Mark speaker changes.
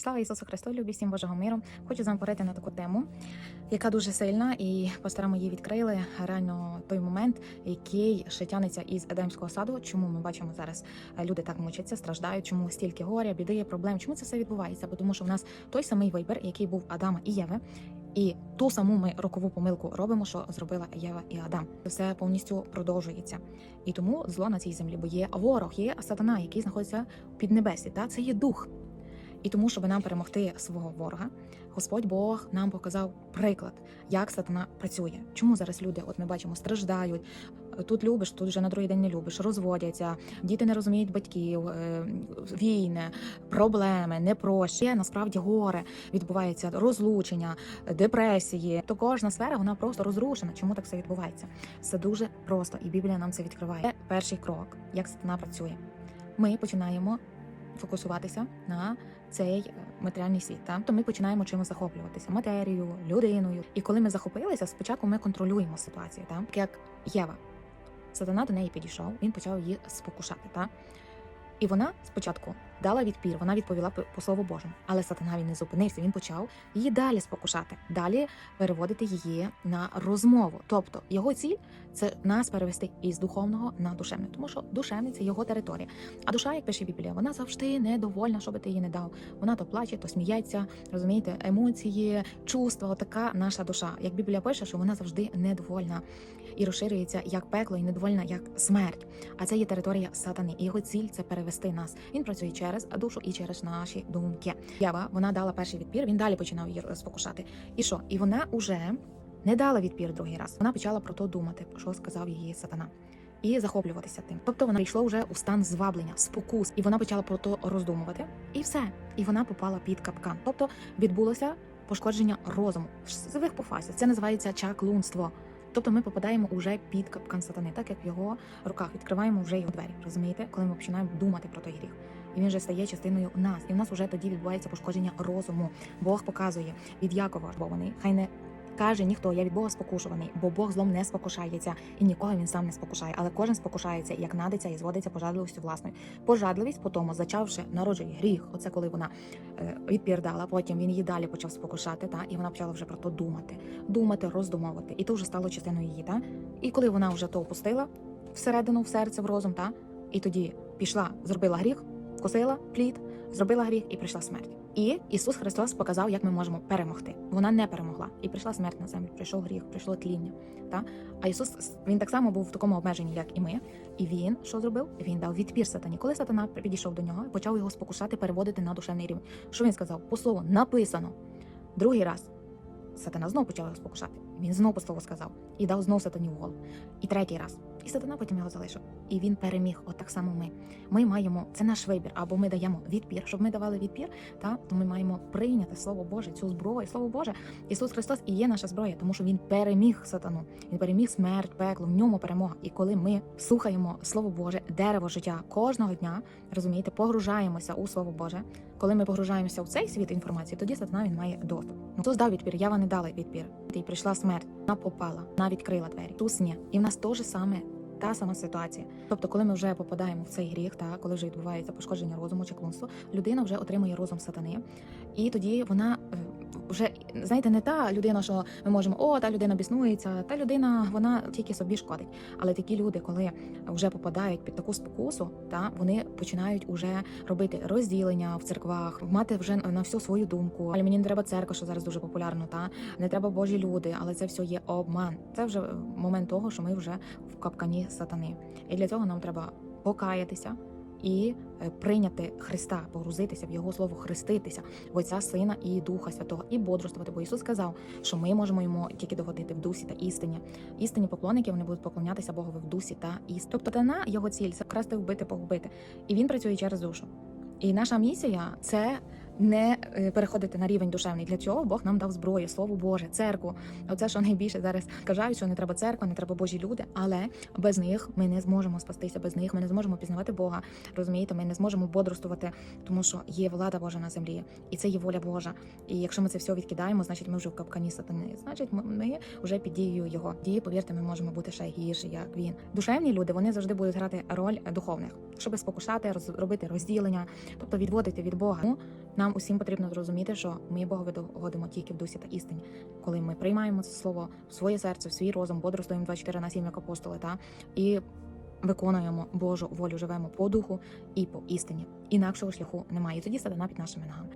Speaker 1: Слава Ісусу Христу, любі всім Божого миру. Хочу з вами говорити на таку тему, яка дуже сильна, і пастора її відкрили реально той момент, який ще тянеться із Едемського саду. Чому ми бачимо зараз е, люди так мучаться, страждають, чому стільки горя, біди, проблем. Чому це все відбувається? Бо тому, що в нас той самий вибір, який був Адама і Єви. І ту саму ми рокову помилку робимо, що зробила Єва і Адам. Все повністю продовжується. І тому зло на цій землі, бо є ворог, є сатана, який знаходиться під небесі. Та це є дух. І тому, щоб нам перемогти свого ворога, Господь Бог нам показав приклад, як сатана працює. Чому зараз люди, от ми бачимо, страждають. Тут любиш, тут вже на другий день не любиш, розводяться, діти не розуміють батьків, е, війни, проблеми, непрощі. Насправді горе відбувається розлучення, депресії. То кожна сфера вона просто розрушена. Чому так все відбувається? Все дуже просто, і Біблія нам це відкриває. Перший крок, як сатана працює. Ми починаємо фокусуватися на цей е, матеріальний світ. Та? То ми починаємо чимось захоплюватися матерією, людиною. І коли ми захопилися, спочатку ми контролюємо ситуацію, та? Так як Єва. Сатана до неї підійшов, він почав її спокушати. Та? І вона спочатку дала відпір, вона відповіла по- слову Божому. Але сатана він не зупинився, він почав її далі спокушати, далі переводити її на розмову. Тобто його ціль це нас перевести із духовного на душевне, тому що душевне це його територія. А душа, як пише Біблія, вона завжди недовольна, що би ти їй не дав. Вона то плаче, то сміється, розумієте, емоції, чувства. Така наша душа. Як Біблія пише, що вона завжди недовольна і розширюється як пекло, і недовольна як смерть. А це є територія сатани. Його ціль це перевести нас. Він працює через душу і через наші думки. Єва, вона дала перший відпір. Він далі починав її спокушати. І що? І вона уже не дала відпір другий раз. Вона почала про то думати, що сказав її сатана. І захоплюватися тим. Тобто вона йшла вже у стан зваблення, спокус, і вона почала про то роздумувати. І все. І вона попала під капкан. Тобто відбулося пошкодження розуму. Живих по фазі. Це називається чаклунство. Тобто ми попадаємо уже під капкан сатани, так як в його руках відкриваємо вже його двері. Розумієте, коли ми починаємо думати про той гріх. І він вже стає частиною нас, і в нас вже тоді відбувається пошкодження розуму. Бог показує від Якова, бо вони хай не каже ніхто, я від Бога спокушуваний, бо Бог злом не спокушається, і нікого він сам не спокушає. Але кожен спокушається, як надиться і зводиться пожадливістю власною. Пожадливість, потому зачавши, народжує гріх. Оце коли вона е, відпір потім він її далі почав спокушати, та і вона почала вже про то думати, думати, роздумовувати. І то вже стало частиною її. Та? І коли вона вже то опустила всередину, в серце, в розум, та і тоді пішла, зробила гріх, вкусила плід, зробила гріх і прийшла смерть. І Ісус Христос показав, як ми можемо перемогти. Вона не перемогла, і прийшла смерть на землю. Прийшов гріх, прийшло тління. Та а Ісус він так само був в такому обмеженні, як і ми. І він що зробив? Він дав відпір сатані. Коли сатана підійшов до нього, почав його спокушати, переводити на душевний рівень. Що він сказав? По слову написано. Другий раз сатана знов почав його спокушати. Він знов по слову сказав і дав знов сатані в голову. І третій раз. І сатана потім його залишив. І він переміг. От так само ми. Ми маємо це наш вибір, або ми даємо відпір. Щоб ми давали відпір, та то ми маємо прийняти слово Боже, цю зброю. Слово Боже, Ісус Христос і є наша зброя, тому що Він переміг сатану. Він переміг смерть, пекло, в ньому перемога. І коли ми слухаємо Слово Боже, дерево життя кожного дня, розумієте, погружаємося у Слово Боже. Коли ми погружаємося в цей світ інформації, тоді сатана він має доступ. Ісус дав відпір, Ява не дала відпір. І прийшла смерть. Вона попала, вона відкрила двері. Ісус ні. І в нас теж саме та сама ситуація. Тобто, коли ми вже попадаємо в цей гріх, та коли вже відбувається пошкодження розуму чи клунство, людина вже отримує розум сатани, і тоді вона е, вже знаєте, не та людина, що ми можемо, о, та людина біснується, та людина вона тільки собі шкодить. Але такі люди, коли вже попадають під таку спокусу, та вони починають уже робити розділення в церквах, мати вже на всю свою думку. Але мені не треба церква, що зараз дуже популярно, та не треба божі люди, але це все є обман. Це вже момент того, що ми вже в капкані сатани. І для цього нам треба покаятися. І е, прийняти Христа, погрузитися в Його слово, хреститися в Отця Сина і Духа Святого, і бодрствувати. Бо Ісус сказав, що ми можемо йому тільки догодити в дусі та істині. Істинні поклонники вони будуть поклонятися Богові в дусі та істині. Тобто дана його ціль це вкрасти, вбити, погубити. І він працює через душу. І наша місія це не е, переходити на рівень душевний. Для цього Бог нам дав зброю, слово Боже, церкву. Оце що найбільше зараз кажуть, що не треба церква, не треба Божі люди, але без них ми не зможемо спастися. Без них ми не зможемо пізнавати Бога. Розумієте, ми не зможемо бодрствувати, тому що є влада Божа на землі, і це є воля Божа. І якщо ми це все відкидаємо, значить ми вже в капкані сатани. Значить, ми- ми вже під дією його дії. Повірте, ми можемо бути ще гірше, як він. Душевні люди вони завжди будуть грати роль духовних, щоб спокушати, роз- робити розділення, тобто відводити від Бога. Нам усім потрібно зрозуміти, що ми Богові догодимо тільки в дусі та істині, коли ми приймаємо це слово в своє серце, в свій розум, бодрствуємо 24 на 7, як апостоли, та і виконуємо Божу волю, живемо по духу і по істині. Інакшого шляху немає. І тоді стане під нашими ногами.